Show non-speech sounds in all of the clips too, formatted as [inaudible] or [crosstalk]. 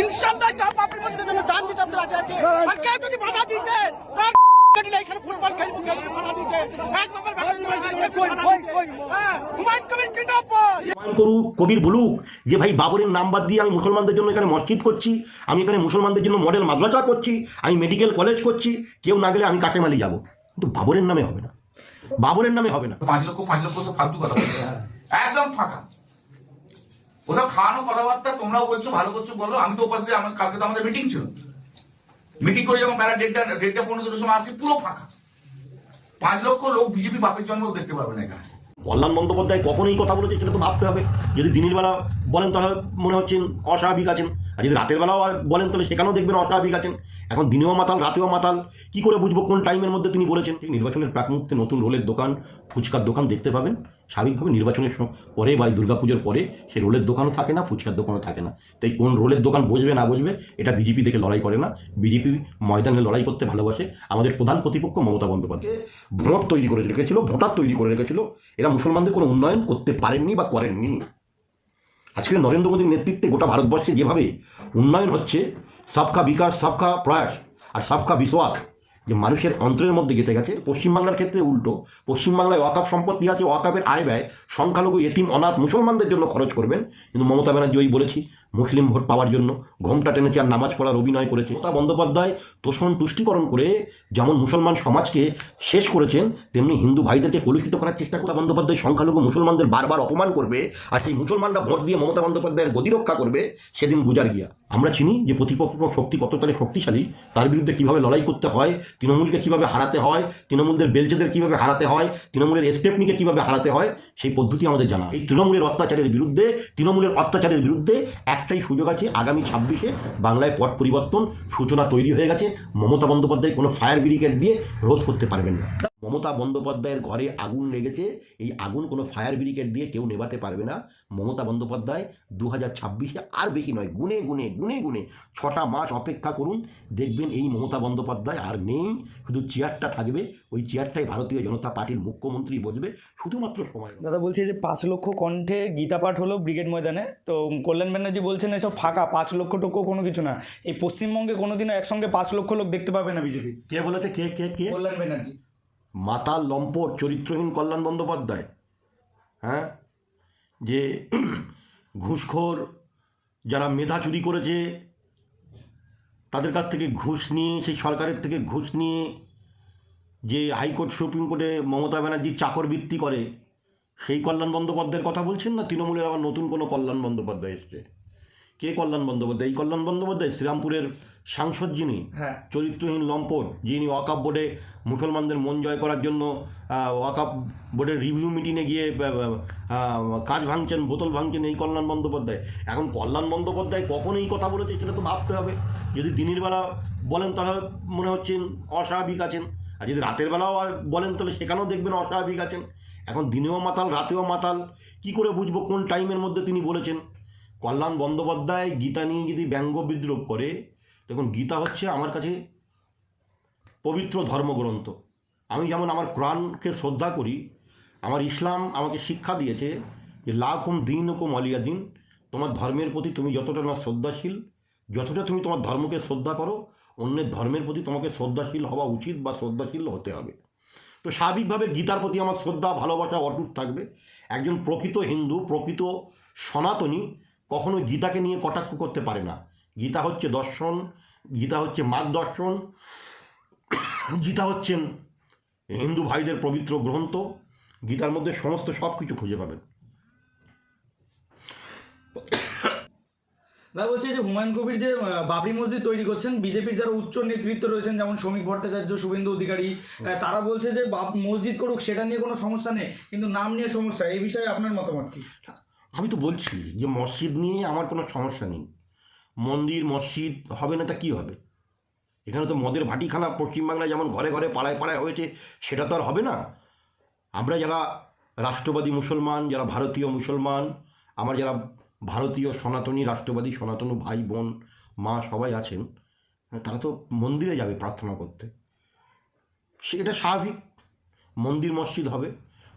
ইনশাল্লাহ যা বাপরি মসজিদের জন্য জান দিতে রাজি আছি আর কে যদি বাধা দিতে এখানে ফুটবল খেলব খেলব বাধা দিতে এক নম্বর বাধা দিতে হ্যাঁ হুমায়ুন কবির জিন্দাবাদ করু কবির বলুক যে ভাই বাবরের নাম বাদ দিয়ে আমি মুসলমানদের জন্য এখানে মসজিদ করছি আমি এখানে মুসলমানদের জন্য মডেল মাদ্রাসা করছি আমি মেডিকেল কলেজ করছি কেউ না গেলে আমি কাশেমালি যাব। কিন্তু বাবরের নামে হবে না। বাবরের নামে হবে না। পাঁচ লক্ষ পাঁচ লক্ষ ফালতু কথা একদম ফাঁকা। ওসব খাওয়ানো কথাবার্তা তোমরাও বলছো, ভালো করছ বলো, আমি তো উপাস আমার কালকে তো আমাদের মিটিং ছিল। মিটিং করে যখন বেলা দেড়টা দেড়টা পনেরো দুটোর সময় আসি পুরো ফাঁকা। পাঁচ লক্ষ লোক বিজেপি বাপের জন্ম দেখতে পাবে না এখানে। কল্যাণ বন্দ্যোপাধ্যায় কখন এই কথা বলেছে সেটা তো ভাবতে হবে। যদি দিনের বেলা বলেন তাহলে মনে হচ্ছেন অস্বাভাবিক আছেন। আর যদি রাতের বেলাও বলেন, তাহলে সেখানেও দেখবেন অস্বাভাবিক আছেন। এখন দিনেও মাতাল, রাতেও মাতাল। কি করে বুঝব কোন টাইমের মধ্যে তিনি বলেছেন? নির্বাচনের প্রাক মুহূর্তে নতুন রোলের দোকান, ফুচকার দোকান দেখতে পাবেন। স্বাভাবিকভাবে নির্বাচনের পরে বা দুর্গাপুজোর পরে সে রোলের দোকানও থাকে না, ফুচকার দোকানও থাকে না। তাই কোন রোলের দোকান বসবে না বসবে, এটা বিজেপি দেখে লড়াই করে না। বিজেপি ময়দানে লড়াই করতে ভালোবাসে। আমাদের প্রধান প্রতিপক্ষ মমতা বন্দ্যোপাধ্যায়। ভোট তৈরি করে রেখেছিল, ভোটার তৈরি করে রেখেছিল। এরা মুসলমানদের কোনো উন্নয়ন করতে পারেননি বা করেননি। আজকে নরেন্দ্র মোদীর নেতৃত্বে গোটা ভারতবর্ষে যেভাবে উন্নয়ন হচ্ছে, সবকা বিকাশ, সবকা প্রয়াস আর সবকা বিশ্বাস যে মানুষের অন্তরের মধ্যে গেঁথে গেছে, পশ্চিমবাংলার ক্ষেত্রে উল্টো। পশ্চিমবাংলায় অকাপ সম্পত্তি আছে অকাপের আয় ব্যয়, সংখ্যালঘু, এতিম, অনাথ, মুসলমানদের জন্য খরচ করবেন। কিন্তু মমতা ব্যানার্জি ওই বলেছি মুসলিম ভোট পাওয়ার জন্য ঘোমটা টেনেছে আর নামাজ পড়ার অভিনয় করেছে। মমতা বন্দ্যোপাধ্যায় তোষণ তুষ্টিকরণ করে যেমন মুসলমান সমাজকে শেষ করেছেন, তেমনি হিন্দু ভাইদেরকে কলুষিত করার চেষ্টা করে বন্দ্যোপাধ্যায় সংখ্যালঘু মুসলমানদের বারবার অপমান করবে আর সেই মুসলমানরা ভোট দিয়ে মমতা বন্দ্যোপাধ্যায়ের গতি রক্ষা করবে, সেদিন গুজার গিয়া। আমরা চিনি যে প্রতিপক্ষ শক্তি কতটাই শক্তিশালী, তার বিরুদ্ধে কীভাবে লড়াই করতে হয়, তৃণমূলকে কীভাবে হারাতে হয়, তৃণমূলদের বেলচেদের কীভাবে হারাতে হয়, তৃণমূলের স্টেপনিকে কীভাবে হারাতে হয়, সেই পদ্ধতি আমাদের জানা। এই তৃণমূলের অত্যাচারের বিরুদ্ধে, তৃণমূলের অত্যাচারের বিরুদ্ধে একটাই সুযোগ আছে, আগামী ছাব্বিশে বাংলায় পট পরিবর্তন সূচনা তৈরি হয়ে গেছে। মমতা বন্দ্যোপাধ্যায় কোনো ফায়ার ব্রিগেড দিয়ে রোধ করতে পারবেন না। মমতা বন্দ্যোপাধ্যায়ের ঘরে আগুন লেগেছে এই আগুন কোনো ফায়ার ব্রিগেড দিয়ে কেউ নেভাতে পারবে না। মমতা বন্দ্যোপাধ্যায় দু হাজার ছাব্বিশে আর বেশি নয় গুনে গুনে গুনে গুনে ছটা মাস অপেক্ষা করুন দেখবেন এই মমতা বন্দ্যোপাধ্যায় আর নেই শুধু চেয়ারটা থাকবে ওই চেয়ারটাই ভারতীয় জনতা পার্টির মুখ্যমন্ত্রী বসবে শুধুমাত্র সময় দাদা বলছি যে পাঁচ লক্ষ কণ্ঠে গীতা পাঠ হলো ব্রিগেড ময়দানে তো কল্যাণ ব্যানার্জি বলছেন এসব ফাঁকা পাঁচ লক্ষ টক্ষ কোনো কিছু না। এই পশ্চিমবঙ্গে কোনোদিনও একসঙ্গে পাঁচ লক্ষ লোক দেখতে পাবে না বিজেপি? কে বলেছে? কে কে কে? কল্যাণ ব্যানার্জি। মাতাল লম্পট, চরিত্রহীন কল্যাণ বন্দ্যোপাধ্যায়। হ্যাঁ? যে [clears throat] ঘুষখোর যারা মেধা চুরি করেছে, তাদের কাছ থেকে ঘুষ নিয়ে, সেই সরকারের থেকে ঘুষ নিয়ে যে হাইকোর্ট, সুপ্রিম কোর্টে মমতা ব্যানার্জি চাকরবৃত্তি করে, সেই কল্যাণ বন্দ্যোপাধ্যায়ের কথা বলছেন না? তৃণমূলের আবার নতুন কোনো কল্যাণ বন্দ্যোপাধ্যায় এসছে। কে কল্যাণ বন্দ্যোপাধ্যায়? এই কল্যাণ বন্দ্যোপাধ্যায় শ্রীরামপুরের সাংসদ যিনি হ্যাঁ। চরিত্রহীন লম্পট যিনি ওয়াকাপ বোর্ডে মুসলমানদের মন জয় করার জন্য ওয়াকাপ বোর্ডের রিভিউ মিটিংয়ে গিয়ে কাজ ভাঙছেন বোতল ভাঙছেন এই কল্যাণ বন্দ্যোপাধ্যায়। এখন কল্যাণ বন্দ্যোপাধ্যায় কখন এই কথা বলেছে সেটা তো ভাবতে হবে। যদি দিনের বেলা বলেন তাহলে মনে হচ্ছেন অস্বাভাবিক আছেন। আর যদি রাতের বেলাও বলেন তাহলে সেখানেও দেখবেন অস্বাভাবিক আছেন। এখন দিনেও মাতাল রাতেও মাতাল কি করে বুঝব কোন টাইমের মধ্যে তিনি বলেছেন? কল্যাণ বন্দ্যোপাধ্যায় গীতা নিয়ে যদি ব্যঙ্গ বিদ্রোপ করে দেখুন, গীতা হচ্ছে আমার কাছে পবিত্র ধর্মগ্রন্থ। আমি যেমন আমার কোরআনকে শ্রদ্ধা করি, আমার ইসলাম আমাকে শিক্ষা দিয়েছে যে লাকুম দিন হুকুম আলিয়া দিন, তোমার ধর্মের প্রতি তুমি যতটা না শ্রদ্ধাশীল, যতটা তুমি তোমার ধর্মকে শ্রদ্ধা করো, অন্যের ধর্মের প্রতি তোমাকে শ্রদ্ধাশীল হওয়া উচিত বা শ্রদ্ধাশীল হতে হবে। তো স্বাভাবিকভাবে গীতার প্রতি আমার শ্রদ্ধা, ভালোবাসা অটুট থাকবে। একজন প্রকৃত হিন্দু, প্রকৃত সনাতনী কখনো গীতাকে নিয়ে কটাক্ষ করতে পারে না। গীতা হচ্ছে দর্শন গীতা হচ্ছে মার্গদর্শন গীতা হচ্ছেন হিন্দু ভাইদের পবিত্র গ্রন্থ গীতার মধ্যে সমস্ত সব কিছু খুঁজে পাবেন। দাদা বলছি যে হুমায়ুন কবির যে বাবরি মসজিদ তৈরি করছেন বিজেপির যারা উচ্চ নেতৃত্ব রয়েছেন যেমন শ্রমিক ভট্টাচার্য শুভেন্দু অধিকারী তারা বলছে যে বাপ মসজিদ করুক সেটা নিয়ে কোনো সমস্যা নেই কিন্তু নাম নিয়ে সমস্যা এই বিষয়ে আপনার মতামত কি? আমি তো বলছি যে মসজিদ নিয়ে আমার কোনো সমস্যা নেই। মন্দির, মসজিদ, হবে না তা কী হবে? এখানে তো মদের ভাটিখানা পশ্চিমবাংলায় যেমন ঘরে ঘরে পাড়ায় পাড়ায় হয়েছে, সেটা তো আর হবে না। আমরা যারা রাষ্ট্রবাদী মুসলমান, যারা ভারতীয় মুসলমান, আমার যারা ভারতীয় সনাতনী, রাষ্ট্রবাদী সনাতন ভাই, বোন, মা সবাই আছেন, তারা তো মন্দিরে যাবে প্রার্থনা করতে। সে এটা স্বাভাবিক। মন্দির, মসজিদ হবে।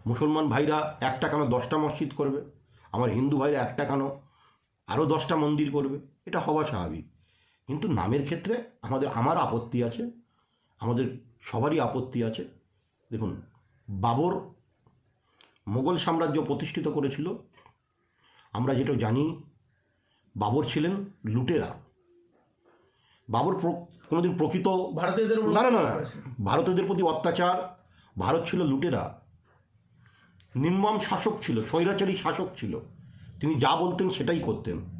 মুসলমান ভাইরা একটা কেন দশটা মসজিদ করবে? আমার হিন্দু ভাইরা একটা কেন? আরও দশটা মন্দির করবে। এটা হওয়া স্বাভাবিক। কিন্তু নামের ক্ষেত্রে আমাদের আমার আপত্তি আছে আমাদের সবারই আপত্তি আছে। দেখুন বাবর মোগল সাম্রাজ্য প্রতিষ্ঠিত করেছিল। আমরা যেটা জানি বাবর ছিলেন লুটেরা। বাবর কোনোদিন প্রকৃত ভারতীয়দের না না না। ভারতীয়দের প্রতি অত্যাচার ভারত ছিল লুটেরা। নির্মম শাসক ছিল স্বৈরাচারী শাসক ছিল। তিনি যা বলতেন সেটাই করতেন।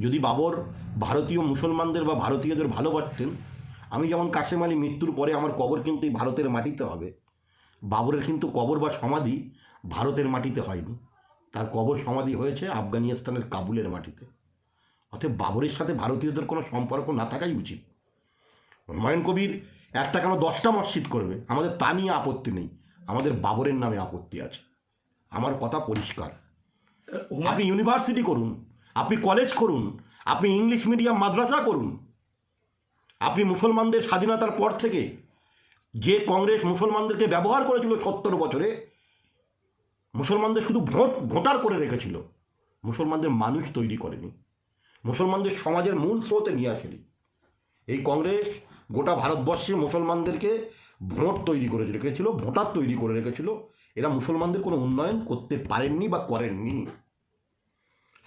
যদি বাবর ভারতীয় মুসলমানদের বা ভারতীয়দের ভালোবাসতেন আমি যেমন কাশেম আলী মৃত্যুর পরে আমার কবর কিন্তু এই ভারতের মাটিতে হবে। বাবরের কিন্তু কবর বা সমাধি ভারতের মাটিতে হয়নি। তার কবর সমাধি হয়েছে আফগানিস্তানের কাবুলের মাটিতে। অতএব বাবরের সাথে ভারতীয়দের কোনো সম্পর্ক না থাকাই উচিত। হুমায়ুন কবির একটা কেন দশটা মসজিদ করবে? আমাদের তা নিয়ে আপত্তি নেই। আমাদের বাবরের নামে আপত্তি আছে। আমার কথা পরিষ্কার। আপনি ইউনিভার্সিটি করুন। আপনি কলেজ করুন, আপনি ইংলিশ মিডিয়াম মাদ্রাসা করুন। আপনি মুসলমানদের স্বাধীনতার পর থেকে যে কংগ্রেস মুসলমানদেরকে ব্যবহার করেছিল সত্তর বছরে, মুসলমানদের শুধু ভোট, ভোটার করে রেখেছিল। মুসলমানদের মানুষ তৈরি করেনি। মুসলমানদের সমাজের মূল স্রোতে নিয়ে আসেনি। এই কংগ্রেস গোটা ভারতবর্ষে মুসলমানদেরকে ভোট তৈরি করে রেখেছিল, ভোটার তৈরি করে রেখেছিল। এরা মুসলমানদের কোনো উন্নয়ন করতে পারেননি বা করেননি।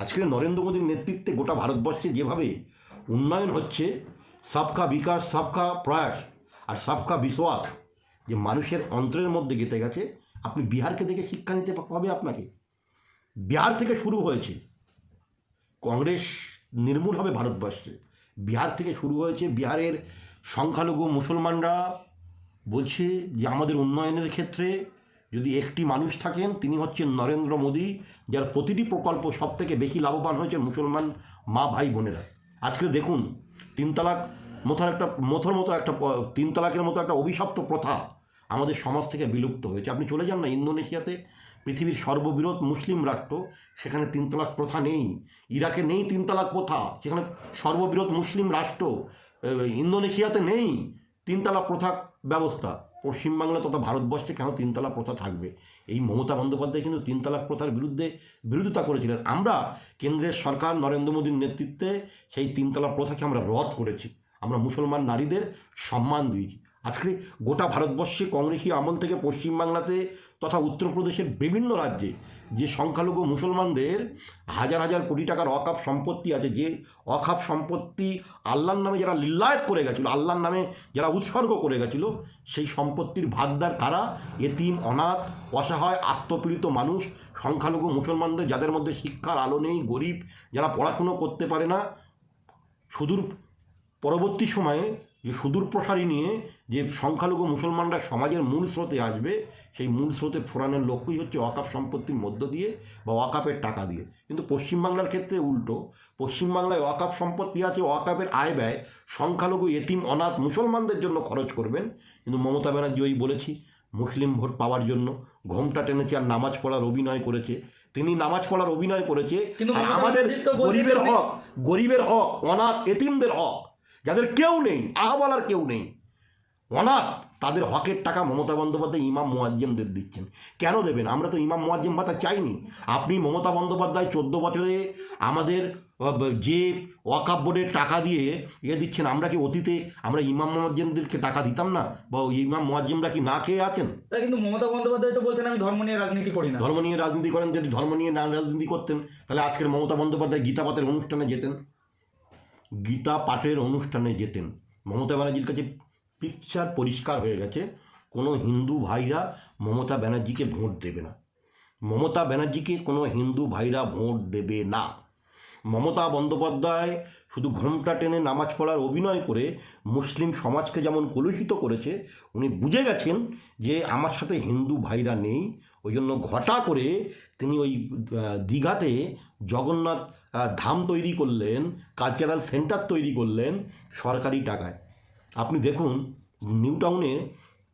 আজকে নরেন্দ্র মোদীর নেতৃত্বে গোটা ভারতবর্ষে যেভাবে উন্নয়ন হচ্ছে, সবকা বিকাশ, সবকা প্রয়াস আর সবকা বিশ্বাস যে মানুষের অন্তরের মধ্যে গেঁথে গেছে, আপনি বিহারকে দেখে শিক্ষা নিতে হবে আপনাকে। বিহার থেকে শুরু হয়েছে, কংগ্রেস নির্মূল হবে ভারতবর্ষে। বিহার থেকে শুরু হয়েছে, বিহারের সংখ্যালঘু মুসলমানরা বলছে যে আমাদের উন্নয়নের ক্ষেত্রে যদি একটি মানুষ থাকেন, তিনি হচ্ছেন নরেন্দ্র মোদী, যার প্রতিটি প্রকল্প সব থেকে বেশি লাভবান হয়েছে মুসলমান মা, ভাই, বোনেরা। আজকে দেখুন তিন তালাক মথার একটা, মথর মতো একটা তিন তালাকের মতো একটা অভিশপ্ত প্রথা আমাদের সমাজ থেকে বিলুপ্ত হয়েছে। আপনি চলে যান না ইন্দোনেশিয়াতে, পৃথিবীর সর্ববৃহৎ মুসলিম রাষ্ট্র, সেখানে তিন তালাক প্রথা নেই। ইরাকে নেই তিন তালাক প্রথা, সেখানে সর্ববৃহৎ মুসলিম রাষ্ট্র ইন্দোনেশিয়াতে নেই তিন তালাক প্রথা ব্যবস্থা। পশ্চিমবাংলা তথা ভারতবর্ষে কেন তিনতলা প্রথা থাকবে? এই মমতা বন্দ্যোপাধ্যায় কিন্তু তিনতলা প্রথার বিরুদ্ধে বিরোধিতা করেছিলেন। আমরা কেন্দ্রের সরকার নরেন্দ্র মোদীর নেতৃত্বে সেই তিনতলা প্রথাকে আমরা রদ করেছি। আমরা মুসলমান নারীদের সম্মান দিয়েছি। আজকে গোটা ভারতবর্ষে কংগ্রেসী আমল থেকে পশ্চিমবাংলাতে তথা উত্তরপ্রদেশের বিভিন্ন রাজ্যে যে সংখ্যালঘু মুসলমানদের হাজার হাজার কোটি টাকার অকাপ সম্পত্তি আছে, যে অকাপ সম্পত্তি আল্লাহর নামে যারা লিল্লায়ত করে গেছিল, আল্লাহর নামে যারা উৎসর্গ করে গেছিল, সেই সম্পত্তির ভাগদার কারা? এতিম, অনাথ, অসহায়, আত্মপীড়িত মানুষ, সংখ্যালঘু মুসলমানদের যাদের মধ্যে শিক্ষার আলো নেই, গরিব, যারা পড়াশুনো করতে পারে না। সুদূর পরবর্তী সময়ে যে সুদূর প্রসারী নিয়ে যে সংখ্যালঘু মুসলমানরা সমাজের মূল স্রোতে আসবে সেই মূল স্রোতে ফোরানোর লক্ষ্যই হচ্ছে ওয়াকাফ সম্পত্তির মধ্য দিয়ে বা ওয়াকাপের টাকা দিয়ে। কিন্তু পশ্চিমবাংলার ক্ষেত্রে উল্টো পশ্চিমবাংলায় ওয়াকাফ সম্পত্তি আছে ওয়াকাপের আয় ব্যয় সংখ্যালঘু এতিম অনাথ মুসলমানদের জন্য খরচ করবেন। কিন্তু মমতা ব্যানার্জি ওই বলেছি মুসলিম ভোট পাওয়ার জন্য ঘোমটা টেনেছে আর নামাজ পড়ার অভিনয় করেছে। তিনি নামাজ পড়ার অভিনয় করেছে। কিন্তু আমাদের তো গরিবের হক গরিবের হক অনাথ এতিমদের হক। যাদের কেউ নেই আহ বলার কেউ নেই। অনাথ তাদের হকের টাকা মমতা বন্দ্যোপাধ্যায় ইমাম মোয়াজ্জেমদের দিচ্ছেন। কেন দেবেন? আমরা তো ইমাম মোয়াজ্জেম ভাতা চাইনি। আপনি মমতা বন্দ্যোপাধ্যায় চোদ্দ বছরে আমাদের যে ওয়াকাপ বোর্ডের টাকা দিয়ে ইয়ে দিচ্ছেন আমরা কি অতীতে আমরা ইমাম মোয়াজ্জেমদেরকে টাকা দিতাম না? বা ইমাম মোয়াজ্জেমরা কি না খেয়ে আছেন? তা কিন্তু মমতা বন্দ্যোপাধ্যায় তো বলছেন আমি ধর্ম নিয়ে রাজনীতি করি না। ধর্ম নিয়ে রাজনীতি করেন যদি ধর্ম নিয়ে না রাজনীতি করতেন তাহলে আজকের মমতা বন্দ্যোপাধ্যায় গীতা পাঠের অনুষ্ঠানে যেতেন। গীতা পাঠের অনুষ্ঠানে যেতেন। মমতা ব্যানার্জির কাছে পিকচার পরিষ্কার হয়ে গেছে। কোনো হিন্দু ভাইরা মমতা ব্যানার্জিকে ভোট দেবে না। মমতা ব্যানার্জিকে কোনো হিন্দু ভাইরা ভোট দেবে না। মমতা বন্দ্যোপাধ্যায় শুধু ঘোমটা টেনে নামাজ পড়ার অভিনয় করে মুসলিম সমাজকে যেমন কলুষিত করেছে, উনি বুঝে গেছেন যে আমার সাথে হিন্দু ভাইরা নেই ওই জন্য ঘটা করে তিনি ওই দীঘাতে জগন্নাথ ধাম তৈরি করলেন কালচারাল সেন্টার তৈরি করলেন সরকারি টাকায়। আপনি দেখুন নিউ টাউনে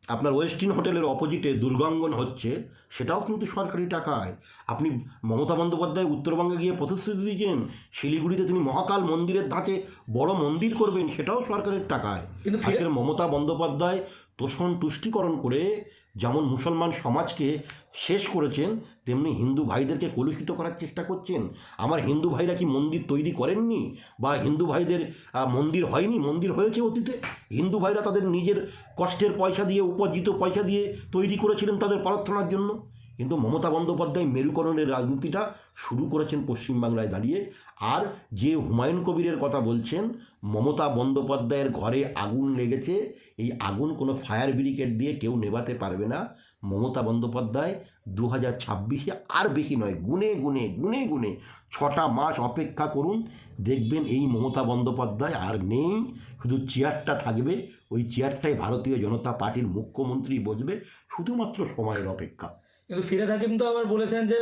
আপনার ওয়েস্টিন হোটেলের অপোজিটে দুর্গাঙ্গন হচ্ছে সেটাও কিন্তু সরকারি টাকায়। আপনি মমতা বন্দ্যোপাধ্যায় উত্তরবঙ্গে গিয়ে প্রতিশ্রুতি দিয়েছেন শিলিগুড়িতে তিনি মহাকাল মন্দিরের ধাঁচে বড় মন্দির করবেন সেটাও সরকারের টাকায়। কিন্তু মমতা বন্দ্যোপাধ্যায় তোষণ তুষ্টিকরণ করে যেমন মুসলমান সমাজকে শেষ করেছেন, তেমনি হিন্দু ভাইদেরকে কলুষিত করার চেষ্টা করছেন। আমার হিন্দু ভাইরা কি মন্দির তৈরি করেননি? বা হিন্দু ভাইদের মন্দির হয়নি? মন্দির হয়েছে অতীতে? হিন্দু ভাইরা তাদের নিজের কষ্টের পয়সা দিয়ে উপার্জিত পয়সা দিয়ে তৈরি করেছিলেন তাদের প্রার্থনার জন্য। কিন্তু মমতা বন্দ্যোপাধ্যায় মেরুকরণের রাজনীতিটা শুরু করেছেন পশ্চিমবাংলায় দাঁড়িয়ে। আর যে হুমায়ুন কবিরের কথা বলছেন মমতা বন্দ্যোপাধ্যায়ের ঘরে আগুন লেগেছে, এই আগুন কোনো ফায়ার ব্রিগেড দিয়ে কেউ নেভাতে পারবে না। মমতা বন্দ্যোপাধ্যায় দু হাজার ছাব্বিশে আর বেশি নয়, গুনে গুনে গুনে গুনে ছটা মাস অপেক্ষা করুন, দেখবেন এই মমতা বন্দ্যোপাধ্যায় আর নেই, শুধু চেয়ারটা থাকবে, ওই চেয়ারটাই ভারতীয় জনতা পার্টির মুখ্যমন্ত্রী বসবে, শুধুমাত্র সময়ের অপেক্ষা। কিন্তু ফিরে থাকিম তো আবার বলেছেন যে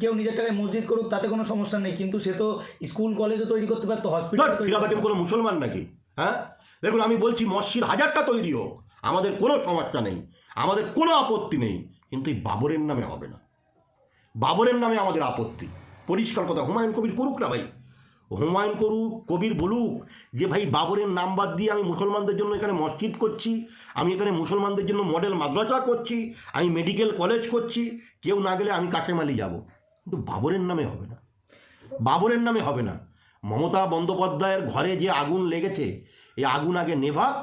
কেউ নিজের টাকায় মসজিদ করুক তাতে কোনো সমস্যা নেই। কিন্তু সে তো স্কুল কলেজও তৈরি করতে পারতো হসপিটাল কোনো মুসলমান নাকি? হ্যাঁ? দেখুন আমি বলছি মসজিদ হাজারটা তৈরি হোক আমাদের কোনো সমস্যা নেই আমাদের কোনো আপত্তি নেই কিন্তু এই বাবরের নামে হবে না। বাবরের নামে আমাদের আপত্তি। পরিষ্কার কথা হুমায়ুন কবির করুক না ভাই। হুমায়ুন করুক কবির বলুক, যে ভাই বাবরের নাম বাদ দিয়ে আমি মুসলমানদের জন্য এখানে মসজিদ করছি, আমি এখানে মুসলমানদের জন্য মডেল মাদ্রাসা করছি, আমি মেডিকেল কলেজ করছি, কেউ না গেলে আমি কাশেম আলী যাব। কিন্তু বাবরের নামে হবে না। বাবরের নামে হবে না। মমতা বন্দ্যোপাধ্যায়ের ঘরে যে আগুন লেগেছে এই আগুন আগে নেভাক,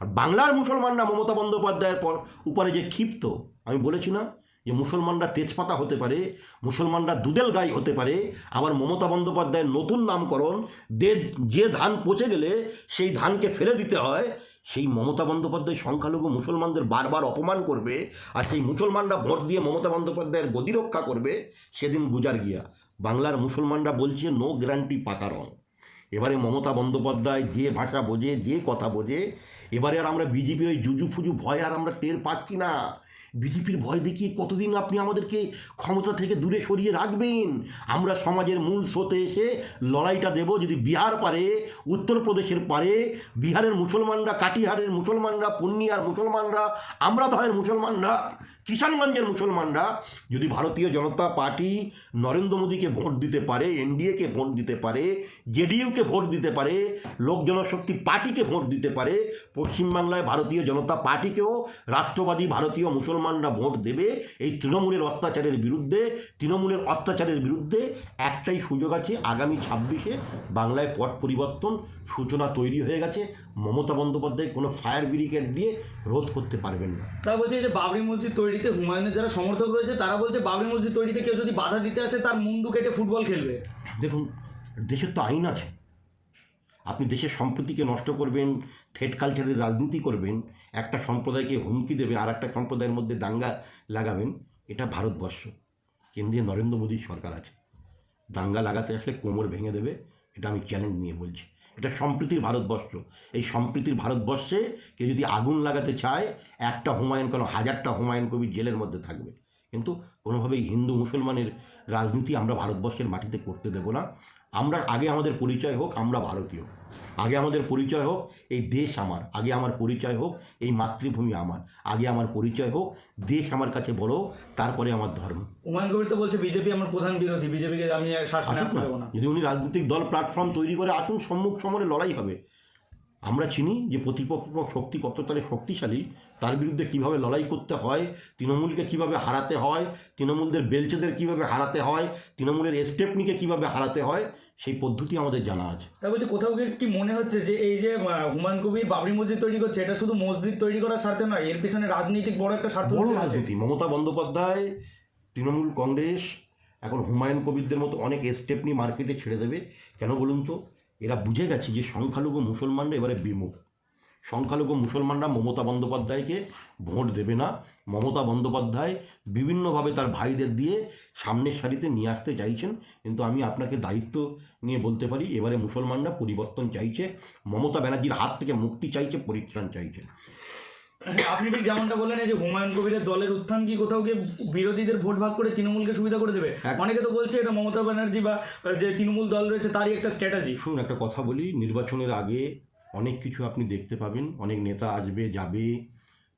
আর বাংলার মুসলমানরা মমতা বন্দ্যোপাধ্যায়ের পর, উপরে যে ক্ষিপ্ত, আমি বলেছি না যে মুসলমানরা তেজপাতা হতে পারে, মুসলমানরা দুদেল গাই হতে পারে, আবার মমতা বন্দ্যোপাধ্যায়ের নতুন নামকরণ দে যে ধান পচে গেলে সেই ধানকে ফেলে দিতে হয়, সেই মমতা বন্দ্যোপাধ্যায় সংখ্যালঘু মুসলমানদের বারবার অপমান করবে, আর সেই মুসলমানরা ভোট দিয়ে মমতা বন্দ্যোপাধ্যায়ের গদি রক্ষা করবে, সেদিন গুজার গিয়া। বাংলার মুসলমানরা বলছে, নো গ্যারান্টি পাকা রং। এবারে মমতা বন্দ্যোপাধ্যায় যে ভাষা বোঝে, যে কথা বোঝে, এবারে আর আমরা বিজেপির ওই জুজু ফুজু ভয় আর আমরা টের পাচ্ছি না। বিজেপির ভয় দেখিয়ে কতদিন আপনি আমাদেরকে ক্ষমতা থেকে দূরে সরিয়ে রাখবেন? আমরা সমাজের মূল স্রোতে এসে লড়াইটা দেব। যদি বিহার পারে, উত্তরপ্রদেশের পারে, বিহারের মুসলমানরা কাটিহারের মুসলমানরা, পূর্ণিয়ার মুসলমানরা, আমরাদহের মুসলমানরা কিষানগঞ্জের মুসলমানরা যদি ভারতীয় জনতা পার্টি নরেন্দ্র মোদীকে ভোট দিতে পারে, এনডিএকে ভোট দিতে পারে, জেডিইউকে ভোট দিতে পারে, লোক জনশক্তি পার্টিকে ভোট দিতে পারে, পশ্চিমবাংলায় ভারতীয় জনতা পার্টিকেও রাষ্ট্রবাদী ভারতীয় মুসলমানরা ভোট দেবে, এই তৃণমূলের অত্যাচারের বিরুদ্ধে, তৃণমূলের অত্যাচারের বিরুদ্ধে একটাই সুযোগ আছে, আগামী ছাব্বিশে বাংলায় পট পরিবর্তন সূচনা তৈরি হয়ে গেছে। মমতা বন্দ্যোপাধ্যায় কোনো ফায়ার ব্রিগেড দিয়ে রোধ করতে পারবেন না। তারা বলছে যে বাবরি মসজিদ তৈরিতে হুমায়ুনের যারা সমর্থক রয়েছে, তারা বলছে বাবরি মসজিদ তৈরিতে কেউ যদি বাধা দিতে আসে, তার মুন্ডু কেটে ফুটবল খেলবে। দেখুন, দেশের তো আইন আছে। আপনি দেশের সম্পত্তিকে নষ্ট করবেন থেট কালচারের রাজনীতি করবেন, একটা সম্প্রদায়কে হুমকি দেবেন, আর একটা সম্প্রদায়ের মধ্যে দাঙ্গা লাগাবেন, এটা ভারতবর্ষ। কেন্দ্রীয় নরেন্দ্র মোদী সরকার আছে। দাঙ্গা লাগাতে আসলে কোমর ভেঙে দেবে, এটা আমি চ্যালেঞ্জ নিয়ে বলছি। এটা সম্প্রীতির ভারতবর্ষ। এই সম্প্রীতির ভারতবর্ষে কেউ যদি আগুন লাগাতে চায়, একটা হুমায়ুন কেন, হাজারটা হুমায়ুন কবি জেলের মধ্যে থাকবে। কিন্তু কোনোভাবেই হিন্দু মুসলমানের রাজনীতি আমরা ভারতবর্ষের মাটিতে করতে দেব না। আমরা আগে আমাদের পরিচয় হোক আমরা ভারতীয়। আগে আমাদের পরিচয় হোক এই দেশ আমার। আগে আমার পরিচয় হোক এই মাতৃভূমি আমার। আগে আমার পরিচয় হোক দেশ আমার কাছে বড় তারপরে আমার ধর্ম। হুমায়ুন কবির তো বলছে বিজেপি আমার প্রধান বিরোধী। বিজেপিকে আমি শাসনে না। যদি উনি রাজনৈতিক দল প্ল্যাটফর্ম তৈরি করে আসুন সম্মুখ সমরে লড়াই হবে। আমরা চিনি যে প্রতিপক্ষ শক্তি কত কতটালে শক্তিশালী তার বিরুদ্ধে কীভাবে লড়াই করতে হয় তৃণমূলকে কীভাবে হারাতে হয় তৃণমূলদের বেলচেদের কীভাবে হারাতে হয় তৃণমূলের স্টেপনিকে কীভাবে হারাতে হয় সেই পদ্ধতি আমাদের জানা আছে। তা বলছে কোথাও গিয়ে কি মনে হচ্ছে যে এই যে হুমায়ুন কবির বাবরি মসজিদ তৈরি করছে এটা শুধু মসজিদ তৈরি করার স্বার্থে নয় এর পিছনে রাজনৈতিক বড় একটা স্বার্থ বড় রাজনীতি মমতা বন্দ্যোপাধ্যায় তৃণমূল কংগ্রেস এখন হুমায়ুন কবিরদের মতো অনেক স্টেপনি মার্কেটে ছেড়ে দেবে। কেন বলুন তো? এরা বুঝে গেছে যে সংখ্যালঘু মুসলমানরা এবারে বিমুখ। সংখ্যালঘু মুসলমানরা মমতা বন্দ্যোপাধ্যায়কে ভোট দেবে না। মমতা বন্দ্যোপাধ্যায় বিভিন্নভাবে তার ভাইদের দিয়ে সামনের সারিতে নিয়ে আসতে চাইছেন। কিন্তু আমি আপনাকে দায়িত্ব নিয়ে বলতে পারি, এবারে মুসলমানরা পরিবর্তন চাইছে। মমতা ব্যানার্জির হাত থেকে মুক্তি চাইছে, পরিত্রাণ চাইছে। আপনি ঠিক যেমনটা বললেন এই যে হুমায়ুন কবিরের দলের উত্থান কি কোথাও গিয়ে বিরোধীদের ভোট ভাগ করে তৃণমূলকে সুবিধা করে দেবে? এক- অনেকে তো বলছে এটা মমতা ব্যানার্জি বা যে তৃণমূল দল রয়েছে তারই একটা স্ট্র্যাটেজি শুনুন একটা কথা বলি নির্বাচনের আগে অনেক কিছু আপনি দেখতে পাবেন অনেক নেতা আসবে যাবে।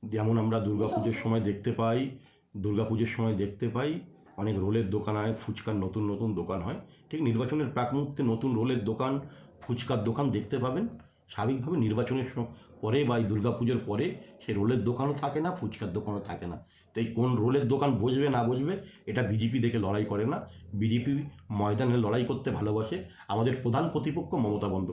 যেমন আমরা দুর্গাপুজোর সময় দেখতে পাই দুর্গাপুজোর সময় দেখতে পাই অনেক রোলের দোকান হয় ফুচকার নতুন নতুন দোকান হয়। ঠিক নির্বাচনের প্রাক মুহূর্তে নতুন রোলের দোকান ফুচকার দোকান দেখতে পাবেন। স্বাভাবিকভাবে নির্বাচনের পরে বা এই দুর্গাপুজোর পরে সে রোলের দোকানও থাকে না, ফুচকার দোকানও থাকে না। তাই কোন রোলের দোকান বসবে, না বসবে, এটা বিজেপি দেখে লড়াই করে না। বিজেপি ময়দানে লড়াই করতে ভালোবাসে। আমাদের প্রধান প্রতিপক্ষ মমতা বন্দ্যোপাধ্যায়।